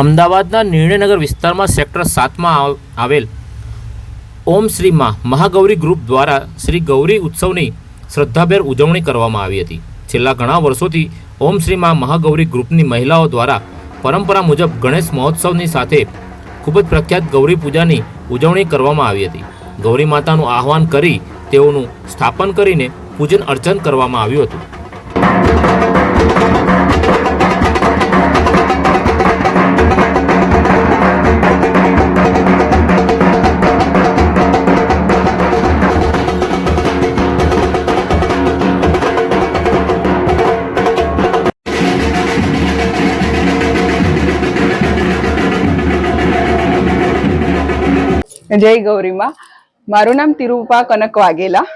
અમદાવાદના નિર્ણયનગર વિસ્તારમાં સેક્ટર સાતમાં આવેલ ઓમ શ્રી મા, મહાગૌરી ગ્રુપ દ્વારા શ્રી ગૌરી ઉત્સવની શ્રદ્ધાભેર ઉજવણી કરવામાં આવી હતી. છેલ્લા ઘણા વર્ષોથી ઓમ શ્રી મા, મહાગૌરી ગ્રુપની મહિલાઓ દ્વારા પરંપરા મુજબ ગણેશ મહોત્સવની સાથે ખૂબ જ પ્રખ્યાત ગૌરી પૂજાની ઉજવણી કરવામાં આવી હતી. ગૌરી માતાનું આહવાન કરી તેઓનું સ્થાપન કરીને પૂજન અર્ચન કરવામાં આવ્યું હતું. જય ગૌરીમાં. મારું નામ તિરુપા કનક વાઘેલા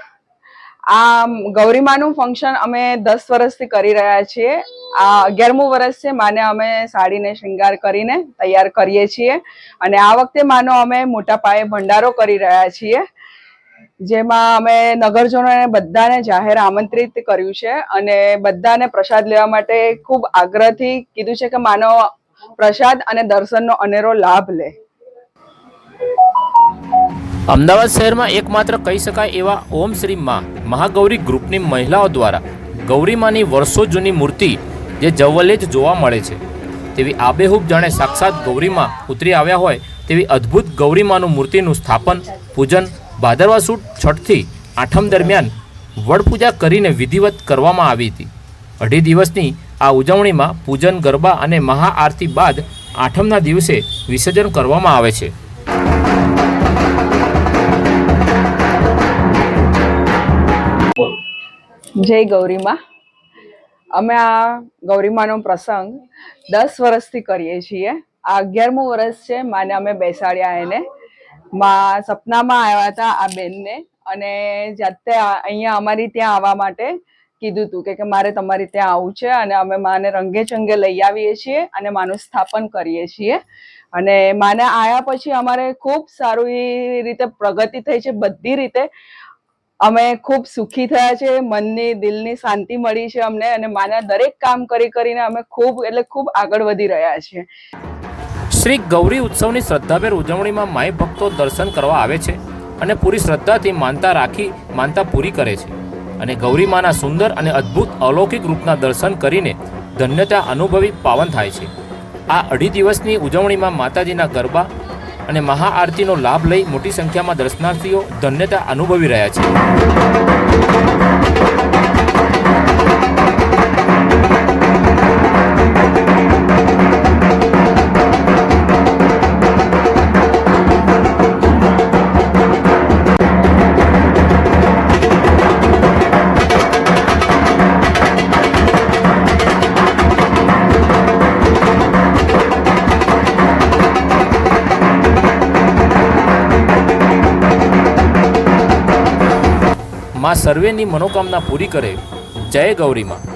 આ ગૌરીમાનું ફંક્શન અમે દસ વર્ષથી કરી રહ્યા છીએ. આ અગિયારમું વર્ષ છે, માને અમે સાડીને શૃંગાર કરીને તૈયાર કરીએ છીએ. અને આ વખતે માનો અમે મોટા પાયે ભંડારો કરી રહ્યા છીએ. જેમાં અમે નગરજનોને બધાને જાહેર આમંત્રિત કર્યું છે અને બધાને પ્રસાદ લેવા માટે ખૂબ આગ્રહથી કીધું છે કે માનો પ્રસાદ અને દર્શનનો અનેરો લાભ લે. અમદાવાદ શહેરમાં એકમાત્ર કહી શકાય એવા ઓમ શ્રી માં મહાગૌરી ગ્રુપની મહિલાઓ દ્વારા ગૌરીમાની વર્ષો જૂની મૂર્તિ જે જવલે જ જોવા મળે છે. તેવી આબેહૂબ જાણે સાક્ષાત ગૌરીમાં ઉતરી આવ્યા હોય તેવી અદ્ભુત ગૌરીમાનું મૂર્તિનું સ્થાપન, પૂજન, ભાદરવા છઠથી આઠમ દરમિયાન વડપૂજા કરીને વિધિવત કરવામાં આવી હતી. અઢી દિવસની આ ઉજવણીમાં પૂજન ગરબા અને મહાઆરતી બાદ આઠમના દિવસે વિસર્જન કરવામાં આવે છે. જય ગૌરીમાં. અમે આ ગૌરીમાનો પ્રસંગ દસ વર્ષથી કરીએ છીએ. આ અગિયારમું વર્ષ છે, માને અમે બેસાડ્યા એને. માં સપનામાં આવ્યા હતા આ બેનને અને જાતે અહીંયા અમારી ત્યાં આવવા માટે કીધું હતું કે મારે તમારી ત્યાં આવવું છે અને અમે માને રંગે ચંગે લઈ આવીએ છીએ અને માનું સ્થાપન કરીએ છીએ. અને માને આવ્યા પછી અમારે ખૂબ સારું રીતે પ્રગતિ થઈ છે, બધી રીતે અમે ખૂબ સુખી થયા છે, મનની, દિલની શાંતિ મળી છે અમને અને માના દરેક કામ કરી કરીને અમે ખૂબ, એટલે ખૂબ આગળ વધી રહ્યા છીએ. શ્રી ગૌરી ઉત્સવની શ્રદ્ધાભેર ઉજવણીમાં માય ભક્તો દર્શન કરવા આવે છે અને પૂરી શ્રદ્ધાથી માનતા રાખી, માનતા પૂરી કરે છે. અને ગૌરી માના સુંદર અને અદ્ભુત અલૌકિક રૂપના દર્શન કરીને ધન્યતા અનુભવી પાવન થાય છે. આ અઢી દિવસની ઉજવણીમાં માતાજીના ગરબા અને મહાઆરતીનો લાભ લઈ મોટી સંખ્યામાં દર્શનાર્થીઓ ધન્યતા અનુભવી રહ્યા છે. માં સર્વેની મનોકામના પૂરી કરે. જય ગૌરીમાં.